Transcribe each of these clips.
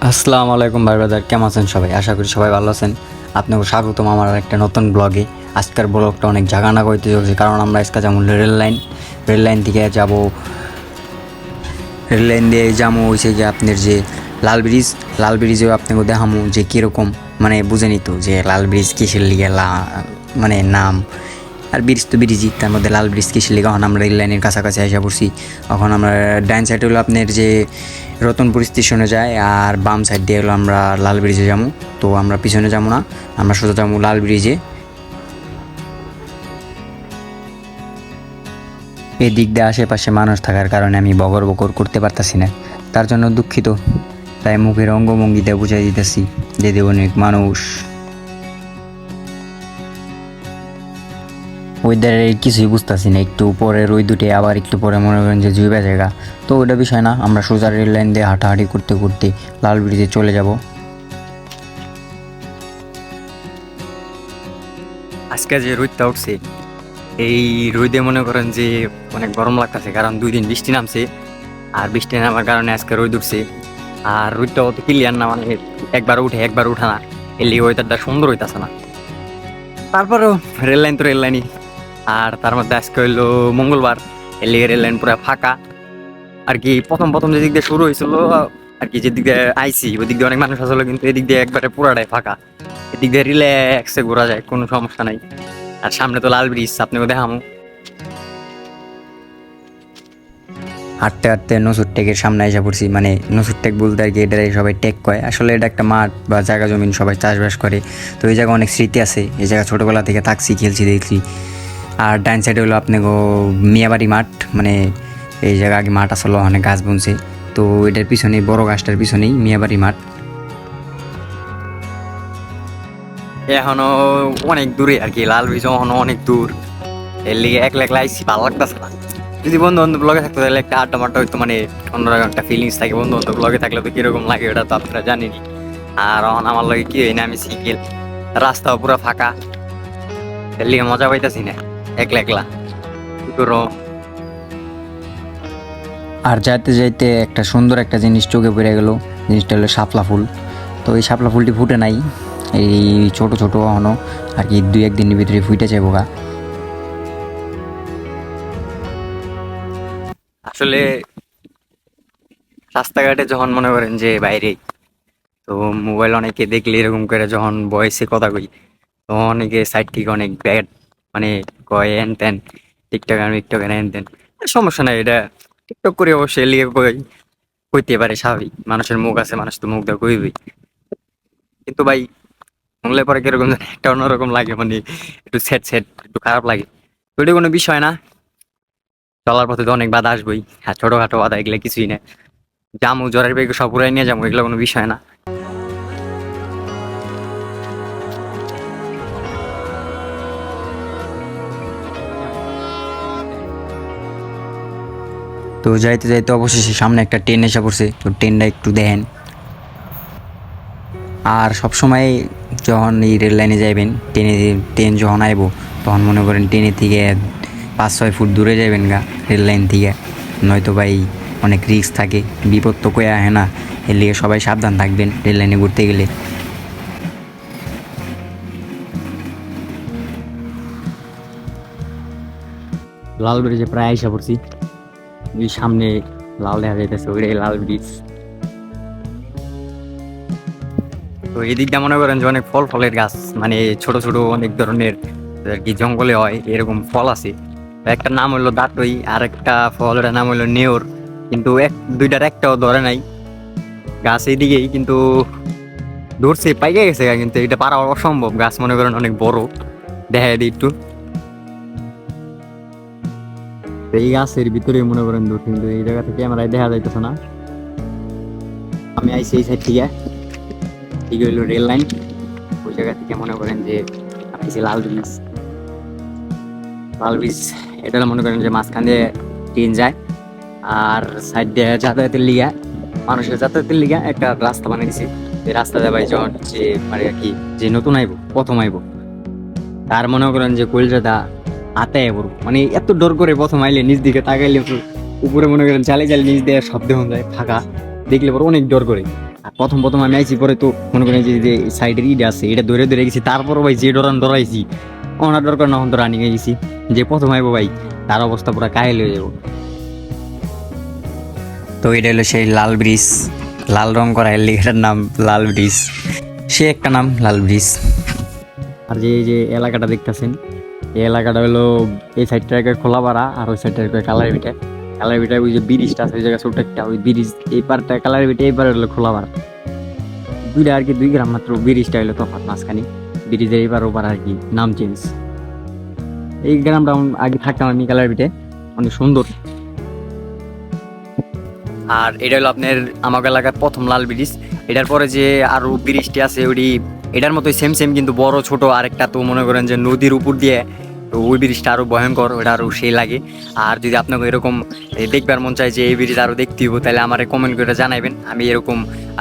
আসসালামু আলাইকুম ভাই ব্রাদার, কেমন আছেন সবাই? আশা করি সবাই ভালো আছেন। আপনাকে স্বাগতম আমার একটা নতুন ব্লগে আজকের ব্লগটা অনেক জাগানা করতে চলছে, কারণ আমরা আজকে যাব রেল লাইন। রেল লাইন থেকে যাব, রেল লাইন দিয়ে যাব হয়েছে যে আপনার যে লাল ব্রিজ। লাল ব্রিজেও আপনাকে দেখামো যে কীরকম মানে বুঝেনি তো যে লাল ব্রিজ কিসের লিগে লা- মানে নাম। আর ব্রিজ তো ব্রিজই, তার মধ্যে লাল ব্রিজ কি লিগে এখন আমরা রেল লাইনের কাছাকাছি এসে পড়ছি? তখন আমরা ডাইন সাইড হলো আপনার যে রতনপুর স্টেশনে যায় আর বাম সাইড দিয়ে হলো আমরা লাল ব্রিজে যাব। তো আমরা পিছনে যাব না, আমরা সোজা যাব লাল ব্রিজে। এই দিক দিয়ে আশেপাশে মানুষ থাকার কারণে আমি বগর বকর করতে পারতাছি না। তার জন্য দুঃখিত। তাই মুখের অঙ্গভঙ্গিতে বুঝাই দিতেছি যে অনেক মানুষ। ওয়েদারের কিছুই বুঝতেছি না। একটু পরে রই দুটে আবার একটু পরে মনে করেন যে জুইবা জায়গা তো ওটা বিষয় না, আমরা সোজা রেল লাইন দিয়ে হাঁটাহাঁটি করতে করতে লাল ব্রিজে চলে যাব। আজকে যে রোদটা উঠছে, এই রোদে মনে করেন যে অনেক গরম লাগতেছে, কারণ দুই দিন বৃষ্টি নামছে, আর বৃষ্টি নামার কারণে আজকে রোদ উঠছে। আর রোদটা অত ক্লিয়ার না মানে একবার উঠে একবার উঠে না এলি ওয়েদারটা সুন্দর হইতাছে না। তারপরেও রেল লাইন তো রেল লাইনই। আর তার মধ্যে আজকে হইল মঙ্গলবার। এলি রেল লাইন পুরো ফাঁকা। আর কি প্রথম প্রথম যেদিক দিয়ে শুরু হয়েছিল, আর কি যেদিক দিয়ে আইসি ওই দিক দিয়ে অনেক মানুষ আসলো, কিন্তু এদিক দিয়ে একবারে পুরাটাই ফাঁকা। এদিক দিয়ে রিল্যাক্সে ঘোরা যায়, কোনো সমস্যা নাই। আর সামনে তো লাল ব্রিজ আপনাকে দেখামো। হাঁটতে হাঁটতে নসুর টেকের সামনে এসে পড়ছি। মানে নসুর টেক বলতে আর কি এটা সবাই টেক কয়। আসলে এটা একটা মাঠ বা জায়গা জমিন সবাই চাষবাস করে। তো এই জায়গায় অনেক স্মৃতি আছে। এই জায়গা ছোটোবেলা থেকে থাকছি, খেলছি, দেখছি। আর ডাইন সাইডে হলো আপনাকে মিয়াবাড়ি মাঠ মানে এই জায়গা আগে মাঠ আসলে অনেক গাছ বুনছে। তো এটার পিছনেই, বড় গাছটার পিছনেই মিয়াবাড়ি মাঠ। এখনও অনেক দূরে আর কি, লাল ব্রিজ এখনও অনেক দূর। এর লিগে একলা একলা আইসি ভালো লাগতেছে না। যদি বন্ধু বান্ধব ব্লগে থাকতো, তাহলে একটা আড্ডা মাড্ডা হইতো মানে অন্যরকম একটা ফিলিংস থাকে। বন্ধু বান্ধব ব্লগে থাকলে তো কীরকম লাগে, ওটা তো আপনারা জানেনি আর এখন আমার লগে কি হয় না, আমি সিঙ্গেল রাস্তাও পুরো ফাঁকা। এর লিগে মজা পাইতাছি না। একলা একলা। আর যাইতে যাইতে একটা সুন্দর একটা জিনিস চোখে পড়ে গেল জিনিসটা হলো শাপলা ফুল। তো এই শাপলা ফুলটি ফুটে নাই এই ছোট ছোট এখনও আর কি দুই একদিনের ভিতরে ফুটে যাব গা। আসলে রাস্তাঘাটে যখন মনে করেন যে বাইরে তো মোবাইল অনেকে দেখলে এরকম করে যখন বয়সে কথা কই তখন অনেকে সাইড থেকে অনেক ব্যাড মানে কয় হ্যান ত্যান টিকটক আর টিকটক হ্যান ত্যান সমস্যা নাই, এটা টিকটক করে অবশ্যই লিগে কই কইতে পারে স্বাভাবিক। মানুষের মুখ আছে, মানুষ তো মুখ দেওয়া কইবই। কিন্তু ভাই, শুনলে পরে কীরকম একটা অন্যরকম লাগে মানে একটু সেট সেট একটু খারাপ লাগে। এটা কোনো বিষয় না। চলার পথে তো অনেক বাধা আসবেই। আর ছোটখাটো বাধা এগুলো কিছুই না। জামু জ্বরের বেগে সব উড়াই নিয়ে যাব এগুলো কোনো বিষয় না। তো যাইতে যাইতে অবশেষে সামনে একটা ট্রেন এসে পড়ছে। তো ট্রেনটা একটু দেখেন। আর সবসময় যখন এই রেল লাইনে যাইবেন, ট্রেনে ট্রেন যখন আইব, তখন মনে করেন ট্রেনে থেকে পাঁচ, ছয় ফুট দূরে যাবেন গা রেল লাইন থেকে। নয়তো ভাই অনেক রিস্ক থাকে, বিপদ তো কয়ে আহে না। এর লিগে সবাই সাবধান থাকবেন রেল লাইনে ঘুরতে গেলে। লাল ব্রিজে প্রায় আইসা পড়ছি। এই সামনে লাল দেখা যাইতেছে লাল ব্রিজ তো এদিকটা মনে করেন যে অনেক ফল ফলের গাছ মানে ছোট ছোট অনেক ধরনের, আর কি জঙ্গলে হয়, এরকম ফল আছে। একটা নাম হলো দাঁতই আর একটা ফলের নাম হলো নেওর। কিন্তু এক, দুইটার একটাও ধরে নাই। গাছ এইদিকেই, কিন্তু ধরছে, পাইকে গেছে, কিন্তু এটা পারা অসম্ভব। গাছ মনে করেন অনেক বড়। দেখা দিই একটু। তো এই গাছের ভিতরে মনে করেন দূর কিন্তু এই জায়গা থেকে আমরা দেখা যাইতেছে না। আমি আইসি এই সাইড থেকে। ঠিক হইল রেল লাইন ওই জায়গা থেকে মনে করেন যে আমি আইসি লাল ব্রিজ লাল ব্রিজ এটা মনে করেন যে মাঝখান দিয়ে ট্রেন যায়। আর সাইড দিয়ে যাতায়াতের লিগা, মানুষের যাতায়াতের লিগা একটা রাস্তা বানিয়ে দিছে। এই রাস্তা দিয়ে ভাই যখন যে মানে কি, যে নতুন আইব, প্রথম আইব। তার মনে করেন যে কলজাদা হাতে পড়ব মানে এত ডর করে প্রথম আইলে নিজ দিকে তাকাইলে উপরে মনে করেন চালে চালে নিজ দিয়ে শব্দ হয়ে যায়, ফাঁকা। দেখলে পরে অনেক ডর করে। আর প্রথম প্রথম আমি আইছি, পরে তো মনে করেন যে সাইডের ইট আছে, এটা ধরে ধরে গেছি, তারপরও ভাই যে ডরান ডরাইছি ওনার ডর করে না তো রানিং গেছি। যে প্রথম আইবো ভাই, তার অবস্থা পুরো কাহিল হয়ে যাব। তো এটা হলো সেই লাল ব্রিজ, লাল রং করা এর এটার নাম লাল ব্রিজ। সে একটা নাম, লাল ব্রিজ। আর যে যে এলাকাটা দেখতেছেন এই এলাকাটা হলো এই সাইডটা খোলা পাড়া আর ওই সাইডটা কালার বিটা কালার বিটা ওই যে ব্রিজটা আছে, ওই জায়গায় ছোট একটা ওই ব্রিজ এই পারটা কালার বিটা এই পারে হলো খোলা পাড়া। দুইটা আর কি দুই গ্রাম মাত্র ব্রিজটা হলো তফাৎ মাঝখানে। ব্রিজের এই পার ওপার আর কি নাম চেঞ্জ এই গ্রামটা আগে থাকতাম আমি কালার বিটে অনেক সুন্দর। আর এটা হলো আপনার আমাকে এলাকার প্রথম লাল ব্রিজ এটার পরে যে আরও ব্রিজটি আছে ওটি এটার মতোই সেম সেম কিন্তু বড়, ছোট আরেকটা তো মনে করেন যে নদীর উপর দিয়ে তো ওই ব্রিজটা আরও ভয়ঙ্কর, ওটা আরও সেই লাগে। আর যদি আপনাকে এরকম দেখবার মন চায় যে এই ব্রিজ আরও দেখতে হইব, তাহলে আমার কমেন্ট করে জানাবেন আমি এরকম,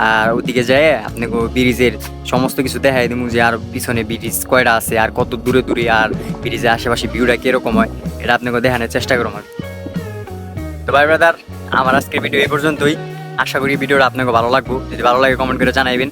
আর ওদিকে যাই আপনাকে ব্রিজের সমস্ত কিছু দেখাই দিব যে আর পিছনে ব্রিজ কয়টা আছে, আর কত দূরে দূরে আর ব্রিজের আশেপাশে ভিউটা কীরকম হয়, এটা আপনাকে দেখানোর চেষ্টা করব তো ভাই ব্রাদার আমার আজকের ভিডিও এই পর্যন্তই। আশা করি ভিডিওটা আপনাকে ভালো লাগবে। যদি ভালো লাগে কমেন্ট করে জানাইবেন।